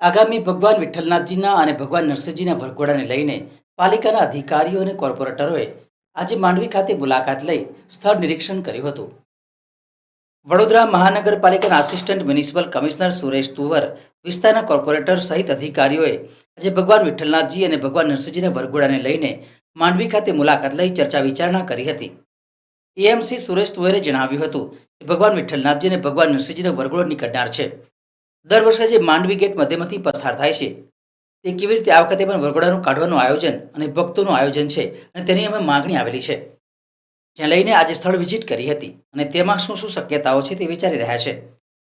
આગામી ભગવાન વિઠ્ઠલનાથજીના અને ભગવાન નરસિંહજીના વરઘોડાને લઈને પાલિકાના અધિકારીઓ અને કોર્પોરેટરોએ આજે માંડવી ખાતે મુલાકાત લઈ સ્થળ નિરીક્ષણ કર્યું હતું. વડોદરા મહાનગરપાલિકાના assistant municipal commissioner Suresh Tuvar, વિસ્તારના કોર્પોરેટર સહિત અધિકારીઓએ આજે ભગવાન વિઠ્ઠલનાથજી અને ભગવાન નરસિંહજીના વરઘોડાને લઈને માંડવી ખાતે મુલાકાત લઈ ચર્ચા વિચારણા કરી હતી. એએમસી સુરેશ તુવરે જણાવ્યું હતું કે ભગવાન વિઠ્ઠલનાથજી અને ભગવાન નરસિંહજીનો વરઘોડો નીકળનાર છે. દર વર્ષે જે માંડવી ગેટ મધ્યમાંથી પસાર થાય છે, તે કેવી રીતે આ વખતે પણ વરઘોડાનું કાઢવાનું આયોજન અને ભક્તોનું આયોજન છે અને તેની અમે માગણી આવેલી છે. જ્યાં લઈને આજે સ્થળ વિઝિટ કરી હતી અને તેમાં શું શું શક્યતાઓ છે તે વિચારી રહ્યા છે.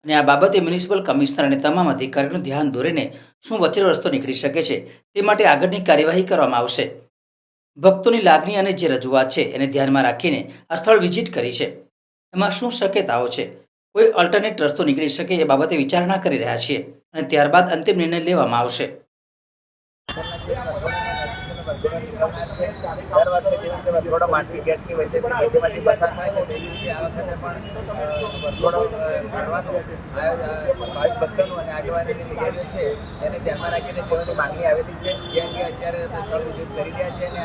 અને આ બાબતે મ્યુનિસિપલ કમિશનર અને તમામ અધિકારીઓનું ધ્યાન દોરીને શું વચ્ચેનો રસ્તો નીકળી શકે છે તે માટે આગળની કાર્યવાહી કરવામાં આવશે. ભક્તોની લાગણી અને જે રજૂઆત છે એને ધ્યાનમાં રાખીને આ સ્થળ વિઝિટ કરી છે. એમાં શું શક્યતાઓ છે? કોઈ અલ્ટરનેટ રસ્તો નીકળી શકે એ બાબતે વિચારણા કરી રહ્યા છીએ અને ત્યારબાદ અંતિમ નિર્ણય લેવામાં આવશે. કાઢવાનું આગેવાનીની લીધેલી છે એને ધ્યાનમાં રાખીને તેઓની માંગણી આવેલી છે જે અંગે અત્યારે સ્થળ વિઝિટ કરી રહ્યા છે અને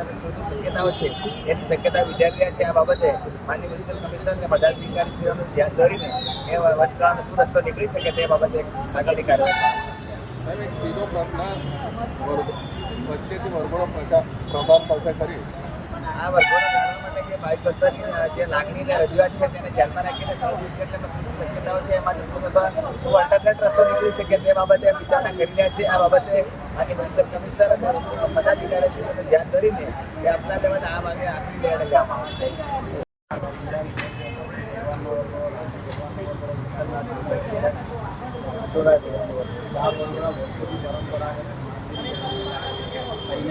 આની શું શક્યતાઓ છે એની શક્યતા વિચારી રહ્યા છે. આ બાબતે માન્ય મ્યુનિસિપલ કમિશનરને બધા અધિકારીશ્રીઓનું ધ્યાન દોરીને એ વચગાળાનો શું રસ્તો નીકળી શકે તે બાબતે આગળની કાર્યવાહી સીધો પ્રશ્ન વચ્ચેથી વરઘોડો પ્રચાર પ્રભાવ પાસે કરી. આ માટે જે ભાઈ જે લાગણી રજૂઆત છે તેને ધ્યાનમાં રાખીને સર્વિસ એટલે શું શક્યતાઓ છે એમાંથી શું અથવા શું અલ્ટરનેટ રસ્તો નીકળી શકે તે બાબતે વિચારણા કરી છે આ બાબતે આની મ્યુનિસિપલ કમિશનર અને છે ધ્યાન ધરીને તે આપના લેવલે આ માગે આવશે પરંપરા